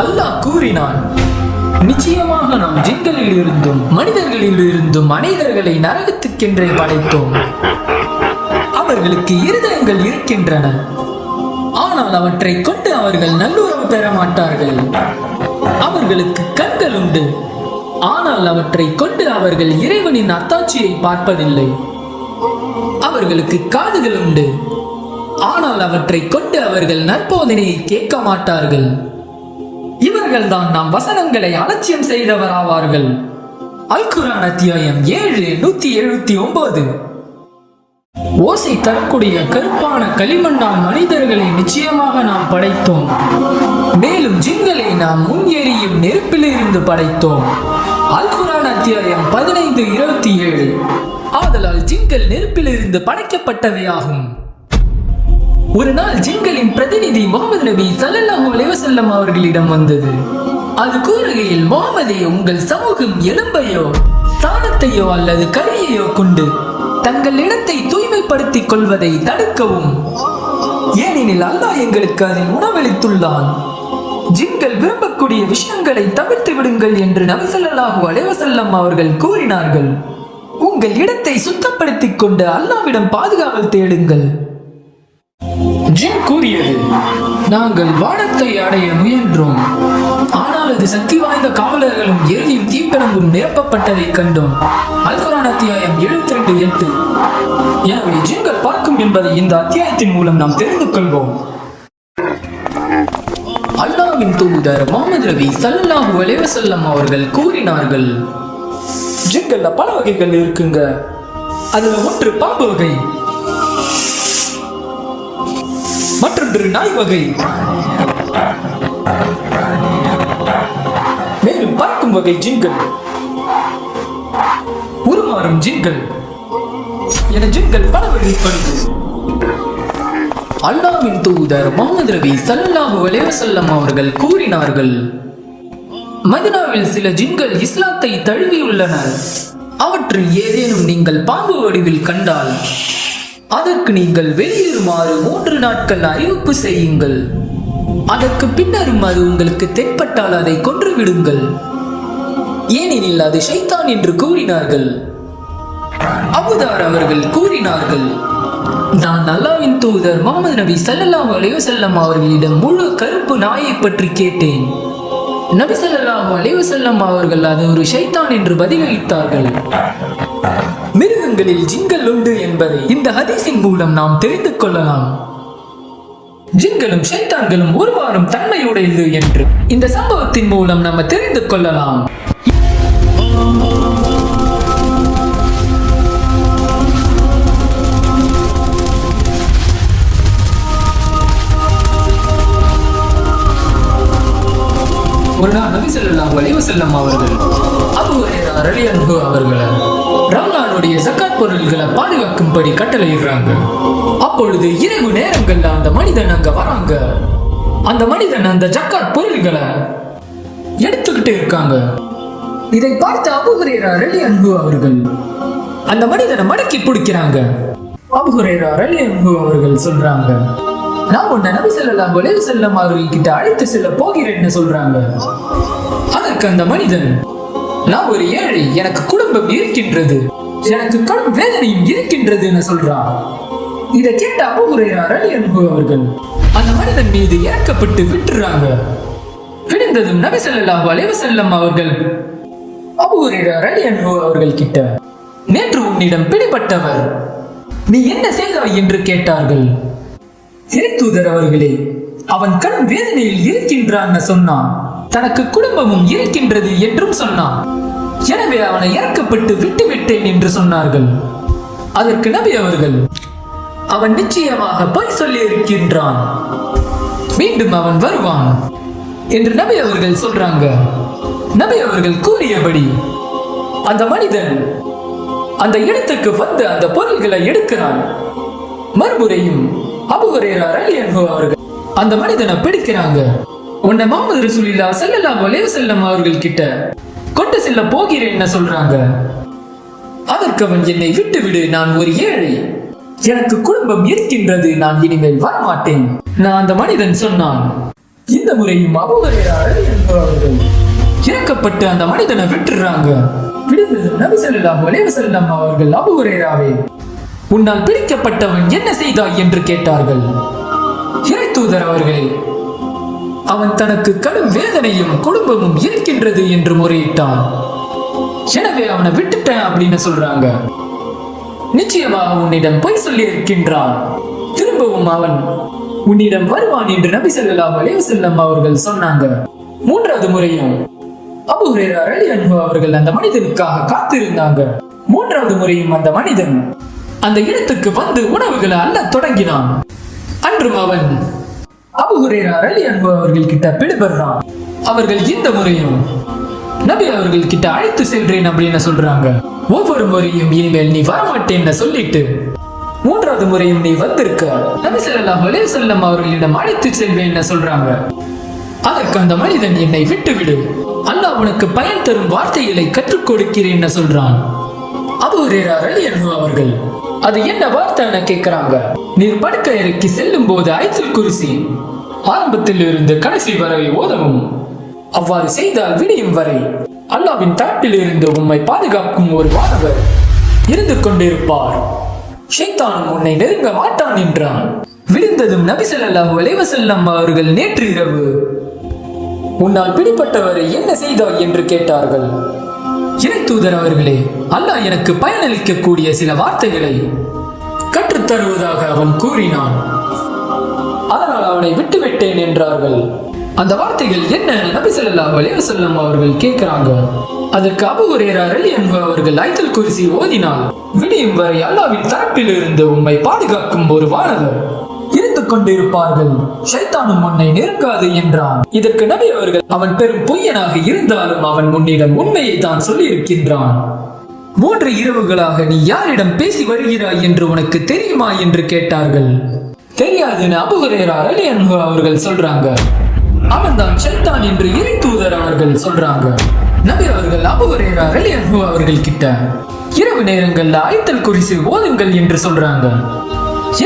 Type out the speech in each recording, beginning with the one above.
அல்லாஹ் கூறினான் நிச்சயமாக நாம் ஜின்களில் இருந்தும் மனிதர்களில் இருந்தும் அநேகர்களை நரகத்துக்கென்றே படைத்தோம். அவர்களுக்கு இருதயங்கள் இருக்கின்றன. ஆனால் அவற்றை கொண்டு அவர்கள் நல்லுறவு பெற மாட்டார்கள். அவர்களுக்கு கண்கள் உண்டு. ஆனால் அவற்றை கொண்டு அவர்கள் இறைவனின் அத்தாட்சியை பார்ப்பதில்லை. அவர்களுக்கு காதுகள் உண்டு. ஆனால் அவற்றை கொண்டு அவர்கள் நற்போதனையை கேட்க மாட்டார்கள். இவர்கள்தான் நம் வசனங்களை அலட்சியம் செய்தவராவார்கள். அல் குர்ஆன் அத்தியாயம் ஏழு நூத்தி எழுபத்தி ஒன்பது. ஓசை தரக்கூடிய கருப்பான களிமண்ணால் மனிதர்களை நிச்சயமாக நாம் படைத்தோம். மேலும் ஜிங்களை நாம் முன் எரியும் நெருப்பிலிருந்து படைத்தோம். அல்குரான் அத்தியாயம் பதினைந்து இருபத்தி ஏழு. ஆதலால் ஜின்கள் நெருப்பிலிருந்து படைக்கப்பட்டவையாகும். ஒரு நாள் ஜின்களின் பிரதிநிதி முகமது நபி சல்லல்லாஹு அலைவசல்லம் அவர்களிடம் வந்தது. அது கூறுகையில் முகமதே உங்கள் சமூகம் எலும்பையோ சாணத்தையோ அல்லது கரியையோ கொண்டு தங்கள் இடத்தை தூய்மைப்படுத்திக் கொள்வதை தடுக்கவும். ஏனெனில் அல்லாஹ் எங்களுக்கு அதில் உணவளித்துள்ளான். ஜின்கள் விரும்பக்கூடிய விஷயங்களை தவிர்த்து விடுங்கள் என்று நபிசல்லாஹு அலைவசல்லம் அவர்கள் கூறினார்கள். உங்கள் இடத்தை சுத்தப்படுத்திக் கொண்டு அல்லாவிடம் பாதுகாவல் தேடுங்கள். ஜின் கூறியது நாங்கள் வானத்தை அடைய முயன்றோம். ஆனால் அது சக்தி வாய்ந்த காவலர்களும் எரியும் தீப்பிழம்பும் நிரப்பப்பட்டதை கண்டோம். அல்குரான் அத்தியாயம் எழுபத்தி ரெண்டு எட்டு. எனவே ஜின்கள் பார்க்கும் என்பதை இந்த அத்தியாயத்தின் மூலம் நாம் தெரிந்து கொள்வோம். அல்லாவின் தூதர் முகமது ரவி சல்லாஹு அலைஹி அவர்கள் கூறினார்கள் ஜின்கள்ல பல வகைகள் இருக்குங்க. அதுல ஒன்று பாம்பு வகை. மற்றொன்று நாய் வகை. மேலும் பார்க்கும் வகை ஜின்கள். உருமாறும் ஜின்கள். என ஜின்கள் பல வகைப்படுது அல்லாவின் தூதர் முகமது ரவி சல்லாஹு அலேவசல்லம் அவர்கள் கூறினார்கள் மதினாவில் சில ஜின்கள் இஸ்லாத்தை தழுவியுள்ளனர். அவற்றில் ஏதேனும் நீங்கள் பாம்பு வடிவில் கண்டால் அதற்கு நீங்கள் வெளியேறுமாறு மூன்று நாட்கள் அறிவிப்பு செய்யுங்கள். அதற்கு பின்னரும் அது உங்களுக்கு தென்பட்டால் அதை கொன்று விடுங்கள் ஏனெனில் அது ஷைத்தான் என்று கூறினார்கள். அபுதார் அவர்கள் கூறினார்கள் நான் அல்லாவின் தூதர் முகமது நபி சல்லாஹ் அலைவசல்லம் அவர்களிடம் முழு கருப்பு நாயை பற்றி கேட்டேன். நபி சல்லாஹ் அலைவசல்லம் அவர்கள் அது ஒரு ஷைத்தான் என்று பதிலளித்தார்கள். மிருகங்களில் ஜின்கள் உண்டு என்பதை இந்த ஹதீஸின் மூலம் நாம் தெரிந்து கொள்ளலாம். ஜின்களும் ஷைத்தான்களும் உருவாறும் தன்மையுடையது என்று இந்த சம்பவத்தின் மூலம் நம்ம தெரிந்து கொள்ளலாம். ஒரு நாள் நபி செல்லாம் வலிவு செல்லம் அவர்கள் அபு அவர்கள் தன்னுடைய ஜக்காத் பொருள்களை பாதுகாக்கும்படி கட்டளையிடுறாங்க. அப்பொழுது இரவு நேரங்கள்ல அந்த மனிதன் அங்க வராங்க. அந்த மனிதன் அந்த ஜக்காத் பொருள்களை எடுத்துக்கிட்டு இருக்காங்க. இதை பார்த்து அபுகுரேரா ஹுரைரா அன்பு அவர்கள் அந்த மனிதனை மடக்கி பிடிக்கிறாங்க. அபுகுரேரா ஹுரைரா அன்பு அவர்கள் சொல்றாங்க நான் உன்னை நபி செல்லலாம் ஒளிவு செல்லம் அவர்கள் கிட்ட அழைத்து செல்ல போகிறேன்னு சொல்றாங்க. அதற்கு அந்த மனிதன் நான் ஒரு ஏழை எனக்கு குடும்பம் இருக்கின்றது. எனக்கு கடும் வேதனையும் என சொல்றான் இதை கேட்ட அபுகுரையார் அலி அன்பு அவர்கள் அந்த மனிதன் மீது இறக்கப்பட்டு விட்டுறாங்க. விழுந்ததும் நபி ஸல்லல்லாஹு அலைவசல்லம் வஸல்லம் அவர்கள் அபுகுரையார் அலி அன்பு அவர்கள் கிட்ட நேற்று உன்னிடம் பிடிபட்டவர் நீ என்ன செய்தாய் என்று கேட்டார்கள். இறைத்தூதர் அவர்களே அவன் கடும் வேதனையில் இருக்கின்றான் சொன்னான். தனக்கு குடும்பமும் இருக்கின்றது என்றும் சொன்னான். எனவே அவனை இறக்கப்பட்டு விட்டு விட்டேன் என்று சொன்னார்கள். அதற்கு நபி அவர்கள் அவன் நிச்சயமாக பொய் சொல்லி இருக்கின்றான் மீண்டும் அவன் வருவான். என்று நபி அவர்கள் சொல்றாங்க. நபி அவர்கள் கூறியபடி அந்த மனிதன் அந்த இடத்துக்கு வந்து அந்த பொருள்களை எடுக்கிறான். மறுமுறையும் அபுஹுரேரா ரலியல்லாஹு அவர்கள் அந்த மனிதனை பிடிக்கிறாங்க. உன்னை மாமது ரசூலில்லா செல்லலாம் அலைஹி செல்லம் அவர்கள் கிட்ட கொண்டு செல்ல போகிறேன் சொல்றாங்க? அதற்கு அவன் என்னை விட்டுவிடு நான் ஒரு ஏழை. எனக்கு குடும்பம் இருக்கின்றது நான் இனிமேல் வரமாட்டேன். நான் அந்த மனிதன் சொன்னான் இந்த முறையும் அபுஹுரேராவை இறக்கப்பட்டு அந்த மனிதனை விட்டுறாங்க. விடுந்ததும் நபி ஸல்லல்லாஹு அலைஹி வஸல்லம் அவர்கள் அபுரேராவே உன்னால் பிடிக்கப்பட்டவன் என்ன செய்தாய்? என்று கேட்டார்கள். இறை தூதர் அவர்களே அவன் தனக்கு கடும் வேதனையும் குடும்பமும் இருக்கின்றது என்று முறையிட்டான். எனவே அவனை விட்டுட்டேன் அப்படின்னு சொல்றாங்க. நிச்சயமாக உன்னிடம் பொய் சொல்லி இருக்கின்றான். திரும்பவும் அவன் உன்னிடம் வருவான் என்று நபி ஸல்லல்லாஹு அலைஹி அவர்கள் சொன்னாங்க. மூன்றாவது முறையும் அபு ஹுரைரா ரலியல்லாஹு அன்ஹு அவர்கள் அந்த மனிதனுக்காக காத்திருந்தாங்க. மூன்றாவது முறையும் அந்த மனிதன் அந்த இடத்துக்கு வந்து உணவுகளை அல்ல தொடங்கினான். அன்றும் அவன் அபு ஹுரைரா ரலியல்லாஹு அன்பு அவர்கள் கிட்ட பிடிபடுறான். அவர்கள் இந்த முறையும் நபி அவர்கள் கிட்ட அழைத்து செல்றேன் அப்படின்னு சொல்றாங்க? ஒவ்வொரு முறையும் இனிமேல் நீ வரமாட்டேன்னு சொல்லிட்டு மூன்றாவது முறையும் நீ வந்திருக்க. நபி ஸல்லல்லாஹு அலைஹி வஸல்லம் அவர்களிடம் அழைத்து செல்வேன்னு சொல்றாங்க. அதற்கு அந்த மனிதன் என்னை விட்டுவிடு. அல்லாஹ் உனக்கு பயன் தரும் வார்த்தைகளை கற்றுக் கொடுக்கிறேன்னு சொல்றான். அபு ஹுரைரா அன்பு அவர்கள் அது என்ன வார்த்தைன்னு கேட்கிறாங்க? நீர் படுக்க இறக்கி செல்லும் போது ஐசல் குருசி ஆரம்பத்தில் இருந்து கடைசி வரை ஓதவும் அவ்வாறு செய்தால் விடியும் வரை அல்லாவின் தரப்பில் இருந்து உம்மை பாதுகாக்கும் ஒரு வானவர் இருந்து கொண்டிருப்பார். ஷைத்தானும் உன்னை நெருங்க மாட்டான் என்றான். விழுந்ததும் நபி ஸல்லல்லாஹு அவர்கள் நேற்று இரவு உன்னால் பிடிப்பட்டவரை என்ன செய்தாய் என்று கேட்டார்கள். இறை தூதர் அவர்களே அல்லாஹ் எனக்கு பயனளிக்கக்கூடிய சில வார்த்தைகளை கற்றுத் தருவதாக அவன் கூறினான். அதனால் அவனை விட்டுவிட்டேன் என்றார்கள். அந்த வார்த்தைகள் என்ன? நபி சொல்லா அலைஹி அவர்கள் கேட்கிறாங்க. அதற்கு அபூ ஹுரைரா ரலியல்லாஹு அவர்கள் ஐத்தல் குர்சி ஓதினால் விடியும் வரை அல்லாவின் தரப்பில் இருந்து உம்மை பாதுகாக்கும் ஒரு வானவர். கொண்டிருப்பார்கள். ஷைத்தானும் உன்னை நெருங்காது என்றான். இதற்கு நபி அவர்கள் அவன் பெரும் பொய்யனாக இருந்தாலும் அவன் உன்னிடம் உண்மையை தான் சொல்லியிருக்கின்றான். மூன்று இரவுகளாக நீ யாரிடம் பேசி வருகிறாய் என்று உனக்கு தெரியுமா? என்று கேட்டார்கள். தெரியாதுன்னு அபுஹுரேரா அலி அவர்கள் சொல்றாங்க. அவன்தான் ஷைத்தான் என்று இறை தூதர் அவர்கள் சொல்றாங்க. நபி அவர்கள் அபுஹுரேரா அலி அவர்கள் கிட்ட இரவு நேரங்கள்ல ஐத்தல் குறிசு ஓதுங்கள் என்று சொல்றாங்க.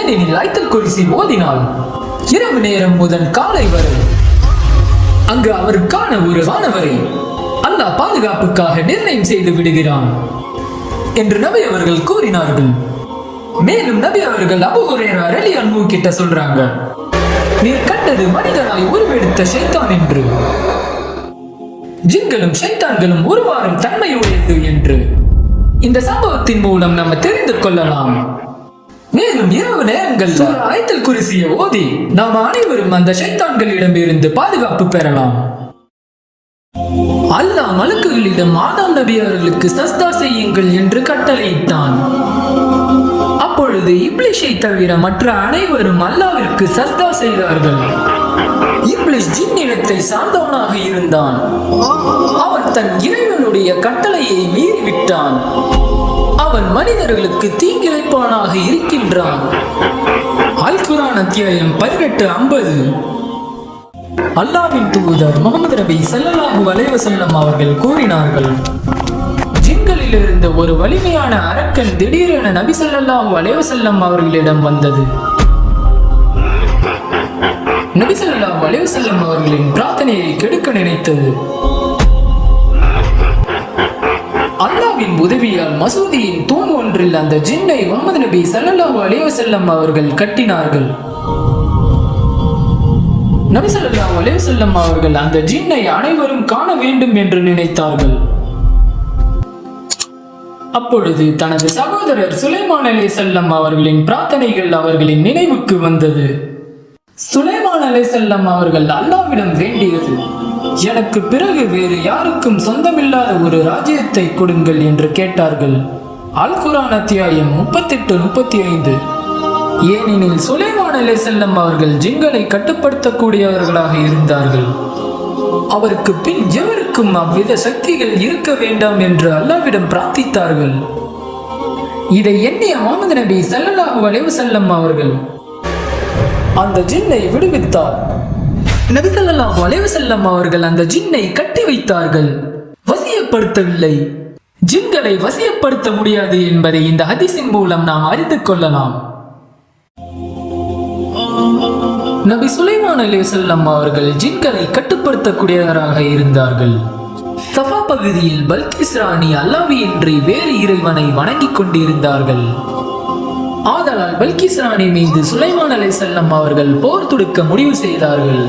ஏனெனில் ஐத்தல் குறிசி ஓதினால் இரவு நேரம் முதல் காலை வரை. அங்கு அவருக்கான ஒரு வானவரை அல்லாஹ் பாதுகாப்புக்காக நிர்ணயம் செய்து விடுகிறான் என்று நபி அவர்கள் கூறினார்கள். மேலும் நபி அவர்கள் அபு ஹுரைரா அன்பு கிட்ட சொல்றாங்க நீர் கண்டது மனிதனாய் உருவெடுத்த ஷைத்தான் என்று. ஜின்களும் ஷைத்தான்களும் வாரம் தன்மையுடையது என்று. இந்த சம்பவத்தின் மூலம் நம்ம தெரிந்து கொள்ளலாம். மேலும் இரவு நேரங்கள் ஆயத்தல் குரிசிய ஓதி நாம் அனைவரும் அந்த ஷைத்தான்களிடம் இருந்து பாதுகாப்பு பெறலாம். அல்லாஹ் மலக்குகளிடம் ஆதாம் நபி அவர்களுக்கு சஸ்தா செய்யுங்கள் என்று கட்டளையிட்டான். அப்பொழுது இப்லிஷை தவிர மற்ற அனைவரும் அல்லாவிற்கு சஸ்தா செய்தார்கள். இப்லிஷ் ஜின்னிடத்தை சார்ந்தவனாக இருந்தான். அவன் தன் இறைவனுடைய கட்டளையை மீறிவிட்டான். அவன் மனிதர்களுக்கு தீங்கிழைப்பானாக இருக்கின்றான். அல்குரான் அத்தியாயம் பதினெட்டு ஐம்பது. அல்லாவின் தூதர் முகமது நபி ஸல்லல்லாஹு அலைஹி அவர்கள் கூறினார்கள் ஜின்களில் இருந்த ஒரு வலிமையான அரக்கன் திடீரென நபி ஸல்லல்லாஹு அலைஹி செல்லம் அவர்களிடம் வந்தது. நபி ஸல்லல்லாஹு அலைஹி வஸல்லம் அவர்களின் பிரார்த்தனையை கெடுக்க நினைத்தது. உதவியால் மசூதியின் தூண் ஒன்றில் அந்த ஜின்னை முகமது நபி ஸல்லல்லாஹு அலைஹி அவர்கள் கட்டினார்கள். நபி ஸல்லல்லாஹு அவர்கள் அந்த ஜின்னை அனைவரும் காண வேண்டும் என்று நினைத்தார்கள். அப்பொழுது தனது சகோதரர் சுலைமான் செல்லம் அவர்களின் பிரார்த்தனைகள் அவர்களின் நினைவுக்கு வந்தது. சுலைமான் செல்லம் அவர்கள் அல்லாவிடம் வேண்டியது எனக்கு பிறகு வேறு யாருக்கும் சொந்தமில்லாத ஒரு ராஜ்யத்தை கொடுங்கள் என்று கேட்டார்கள். அல்குரான் அத்தியாயம் முப்பத்தெட்டு முப்பத்தி ஐந்து ஏனெனில் சுலைமான் அலைஹிஸ்ஸலாம் அவர்கள் ஜின்களை கட்டுப்படுத்தக்கூடியவர்களாக இருந்தார்கள். அவருக்கு பின் எவருக்கும் அவ்வித சக்திகள் இருக்க வேண்டாம் என்று அல்லாவிடம் பிரார்த்தித்தார்கள். இதை எண்ணிய முகமது நபி ஸல்லல்லாஹு அலைஹி செல்லம் அவர்கள் அந்த ஜின்னை விடுவித்தார். நபிசல்லாஹ் ஸல்லல்லாஹு அவர்கள் அந்த ஜின்னை கட்டி வைத்தார்கள். வசியப்படுத்தவில்லை. ஜின்களை வசியப்படுத்த முடியாது என்பதை இந்த ஹதீஸின் மூலம் நாம் அறிந்து கொள்ளலாம். நபி சுலைமான் அலைஹிஸ்ஸலாம் அவர்கள் ஜின்களை கட்டுப்படுத்தக்கூடியவராக இருந்தார்கள். சஃபா பகுதியில் பல்கிஸ் ராணி அல்லாவி என்று வேறு இறைவனை வணங்கிக் கொண்டிருந்தார்கள். ஆதலால் பல்கிஸ் ராணி மீது சுலைமான் செல்லம் அவர்கள் போர் தொடுக்க முடிவு செய்தார்கள்.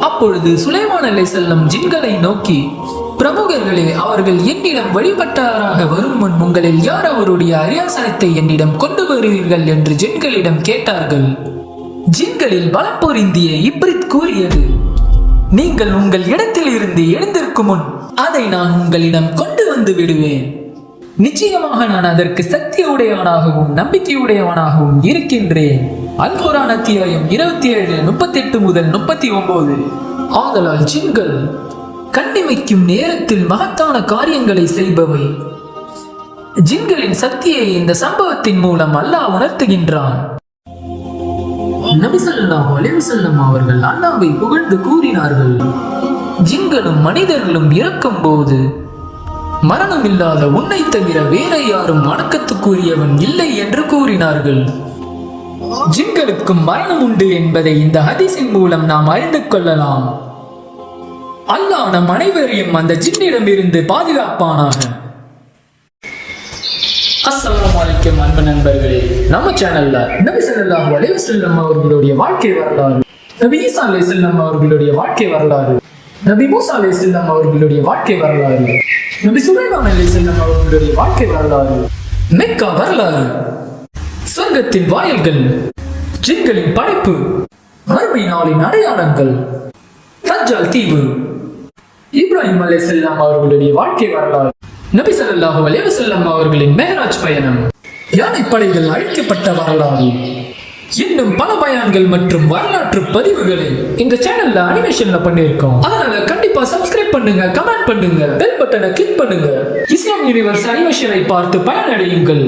அப்பொழுது சுலைமான் செல்லம் ஜின்களை நோக்கி பிரமுகர்களே அவர்கள் என்னிடம் வழிபட்டாராக வரும் முன் உங்களில் யார் அவருடைய அரியாசனத்தை என்னிடம் கொண்டு வருவீர்கள்? என்று ஜின்களிடம் கேட்டார்கள். ஜின்களில் பலம் பொருந்திய இப்ரித் கூறியது நீங்கள் உங்கள் இடத்தில் இருந்து எழுந்திருக்கும் முன் அதை நான் உங்களிடம் கொண்டு வந்து விடுவேன். நிச்சயமாக நான் அதற்கு சக்தி உடையவனாகவும் நம்பிக்கையுடையவனாகவும் இருக்கின்றேன். அல்கோரான் அத்தியாயம் இருபத்தி ஏழு முப்பத்தி எட்டு முதல் முப்பத்தி ஒன்பது ஆதலால் ஜின்கள் கண்ணிமைக்கும் நேரத்தில் மகத்தான காரியங்களை செய்பவை. ஜின்களின் சக்தியை இந்த சம்பவத்தின் மூலம் அல்லாஹ் உணர்த்துகின்றான். நபிசல்லாஹ் ஸல்லல்லாஹு அவர்கள் அல்லாவை புகழ்ந்து கூறினார்கள். ஜின்களும் மனிதர்களும் இறக்கும் போது மரணமில்லாத உன்னை தவிர வேற யாரும் வணக்கத்துக்குரியவன் இல்லை என்று கூறினார்கள். ஜின்களுக்கும் மரணம் உண்டு என்பதை இந்த ஹதிசின் மூலம் நாம் அறிந்து கொள்ளலாம். அல்லாஹ் நம் அனைவரையும் அந்த ஜின்னிடமிருந்து பாதுகாப்பானாக. அஸ்ஸலாமு அலைக்கும் அன்பு நண்பர்களே நம்ம சேனல்ல நபி ஸல்லல்லாஹு அலைஹி வஸல்லம் அவர்களுடைய வாழ்க்கை வரலாறு நபி ஈசா அலைஹிஸ்ஸலாம் அவர்களுடைய வாழ்க்கை வரலாறு நபி மூசா அலைஹிஸ்ஸலாம் அவர்களுடைய வாழ்க்கை வரலாறு. நபி சுலைமான் செல்லம் அவர்களுடைய வாழ்க்கை வரலாறு. மெக்கா வரலாறு. சொர்க்கத்தின் வாயில்கள் ஜின்களின் படைப்பு மறுமை நாளின் அடையாளங்கள் தஜ்ஜால் தீவு. இப்ராஹிம் அலைஹிஸ்ஸலாம் அவர்களுடைய வாழ்க்கை வரலாறு. நபி ஸல்லல்லாஹு அலைஹி அவர்களின் மெஹராஜ் பயணம். யானை படைகள் அழிக்கப்பட்ட வரலாறு. இன்னும் பல பயான்கள் மற்றும் வரலாற்று பதிவுகளை இந்த சேனல்ல அனிமேஷன்ல பண்ணியிருக்கோம். அதனால கண்டிப்பா சப்ஸ்கிரைப் பண்ணுங்க கமெண்ட் பண்ணுங்க பெல் பட்டனை கிளிக் பண்ணுங்க. இஸ்லாம் யூனிவர்ஸ் அனிமேஷனை பார்த்து பயனடையுங்கள்.